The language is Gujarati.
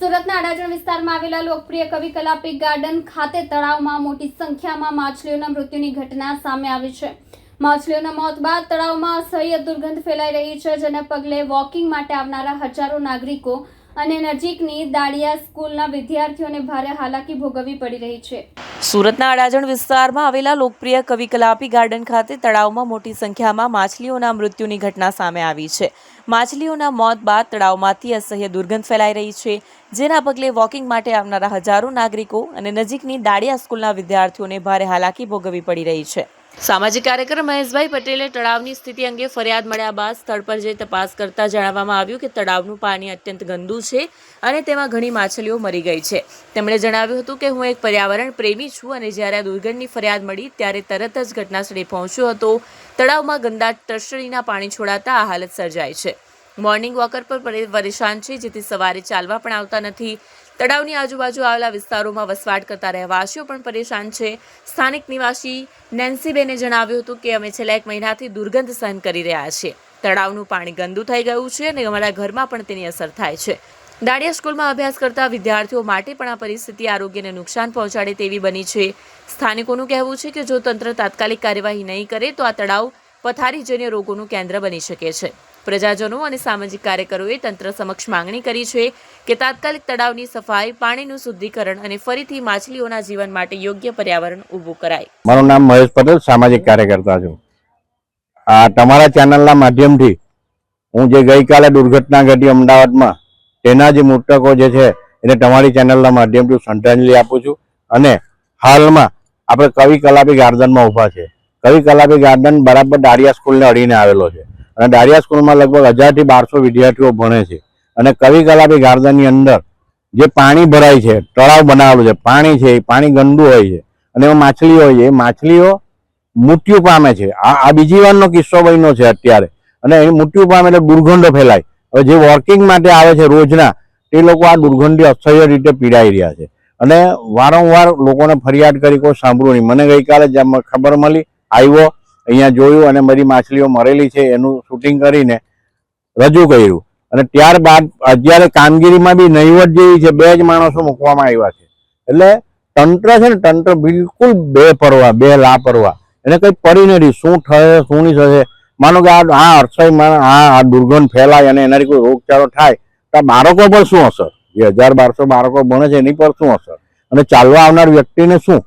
સુરતના અડાજણ વિસ્તારમાં આવેલા લોકપ્રિય કવિ કલાપી ગાર્ડન ખાતે તળાવમાં મોટી સંખ્યામાં માછલીઓના મૃત્યુની ઘટના સામે આવી છે. માછલીઓના મોત બાદ તળાવમાં અસહ્ય દુર્ગંધ ફેલાઈ રહી છે, જેને પગલે વોકિંગ માટે આવનારા હજારો નાગરિકો અને નજીકની દાડિયા સ્કૂલના વિદ્યાર્થીઓને ભારે હાલાકી ભોગવવી પડી રહી છે. સુરતના અડાજણ વિસ્તારમાં આવેલા લોકપ્રિય કવિ કલાપી ગાર્ડન ખાતે તળાવમાં મોટી સંખ્યામાં માછલીઓના મૃત્યુની ઘટના સામે આવી છે. માછલીઓના મોત બાદ તળાવમાંથી અસહ્ય દુર્ગંધ ફેલાઈ રહી છે. જેના પગલે વોકિંગ માટે આવનારા હજારો નાગરિકો અને નજીકની દાડિયા સ્કૂલના વિદ્યાર્થીઓને ભારે હાલાકી ભોગવવી પડી રહી છે. સામાજિક કાર્યકર મહેશભાઈ પટેલે તળાવની સ્થિતિ અંગે ફરિયાદ મળ્યા બાદ સ્થળ પર જઈ તપાસ કરતા જણાવવામાં આવ્યું કે તળાવનું પાણી અત્યંત ગંદુ છે અને તેમાં ઘણી માછલીઓ મરી ગઈ છે. તેમણે જણાવ્યું હતું કે હું એક પર્યાવરણ પ્રેમી છું અને જ્યારે આ દુર્ગંધની ફરિયાદ મળી ત્યારે તરત જ ઘટનાસ્થળે પહોંચ્યો હતો. તળાવમાં ગંદા ટર્શરીના પાણી છોડાતા આ હાલત સર્જાય છે. મોર્નિંગ વોકર પર પરેશાન છે, જેથી સવારે ચાલવા પણ આવતા નથી. તળાવની આજુબાજુ આવેલા વિસ્તારોમાં વસવાટ કરતા રહેવાસીઓ પણ પરેશાન છે. સ્થાનિક નિવાસી નેન્સીબેને જણાવ્યું હતું કે, અમે છેલ્લા એક મહિનાથી દુર્ગંધ સહન કરી રહ્યા છીએ. તળાવનું પાણી ગંદુ થઈ ગયું છે અને અમારા ઘરમાં પણ તેની અસર થાય છે. દાડિયા સ્કૂલમાં અભ્યાસ કરતા વિદ્યાર્થીઓ માટે પણ આ પરિસ્થિતિ આરોગ્યને નુકસાન પહોંચાડે તેવી બની છે. સ્થાનિકોનું કહેવું છે કે, જો તંત્ર તાત્કાલિક કાર્યવાહી નહીં કરે, તો આ તળાવ પથારીજન્ય રોગોનું કેન્દ્ર બની શકે છે. પ્રજાજનો અને સામાજિક કાર્યકરોએ તંત્ર સમક્ષ માંગણી કરી છે કે તાત્કાલિક તળાવની સફાઈ, પાણીનું શુદ્ધિકરણ અને ફરીથી માછલીઓના જીવન માટે યોગ્ય પર્યાવરણ ઊભું કરાય. મારું નામ મહેશ પટેલ, સામાજિક કાર્યકર્તા છું. આ તમારા ચેનલના માધ્યમથી હું જે ગઈકાલે દુર્ઘટના ઘટી અમદાવાદમાં, તેના જે મૃતકો જે છે, એને તમારી ચેનલના માધ્યમથી શ્રદ્ધાંજલિ આપું છું અને હાલમાં આપણે કવિ કલાપી ગાર્ડનમાં ઊભા છે કવિ કલાપી ગાર્ડન બરાબર દાડિયા સ્કૂલને અડીને આવેલો છે. અને ડારિયા સ્કૂલમાં લગભગ હજારથી બારસો વિદ્યાર્થીઓ ભણે છે. અને કવિ કલાપી ગાર્ડનની અંદર જે પાણી ભરાય છે, તળાવ બનાવેલું છે, પાણી છે, એ પાણી ગંદુ હોય છે અને એમાં માછલીઓ હોય છે. એ માછલીઓ મૃત્યુ પામે છે. આ આ બીજી વારનો કિસ્સો બન્યો છે અત્યારે. અને એ મૃત્યુ પામે એટલે દુર્ગંધો ફેલાય. હવે જે વોર્કિંગ માટે આવે છે રોજના, તે લોકો આ દુર્ગંધથી અસહ્ય રીતે પીડાઈ રહ્યા છે. અને વારંવાર લોકોને ફરિયાદ કરી કોઈ સાંભળવું નહીં. મને ગઈકાલે ખબર મળી, આવ્યો અહીંયા જોયું અને બધી માછલીઓ મરેલી છે, એનું શૂટિંગ કરીને રજૂ કર્યું. અને ત્યારબાદ અત્યારે કામગીરીમાં બી નહીવટ જેવી છે, બે જ માણસો મૂકવામાં આવ્યા છે. એટલે તંત્ર છે ને, તંત્ર બિલકુલ બે પરવા બે લાપરવા. એને કંઈ પડી નથી શું થશે, શું નહીં થશે? માનો કે આ આ અરસાઈમાં આ આ દુર્ગંધ ફેલાય અને એનાથી કોઈ રોગચાળો થાય, તો આ બાળકો પર શું અસર? જે હજાર બારસો બાળકો ભણે છે, એની પર શું અસર? અને ચાલવા આવનાર વ્યક્તિને શું?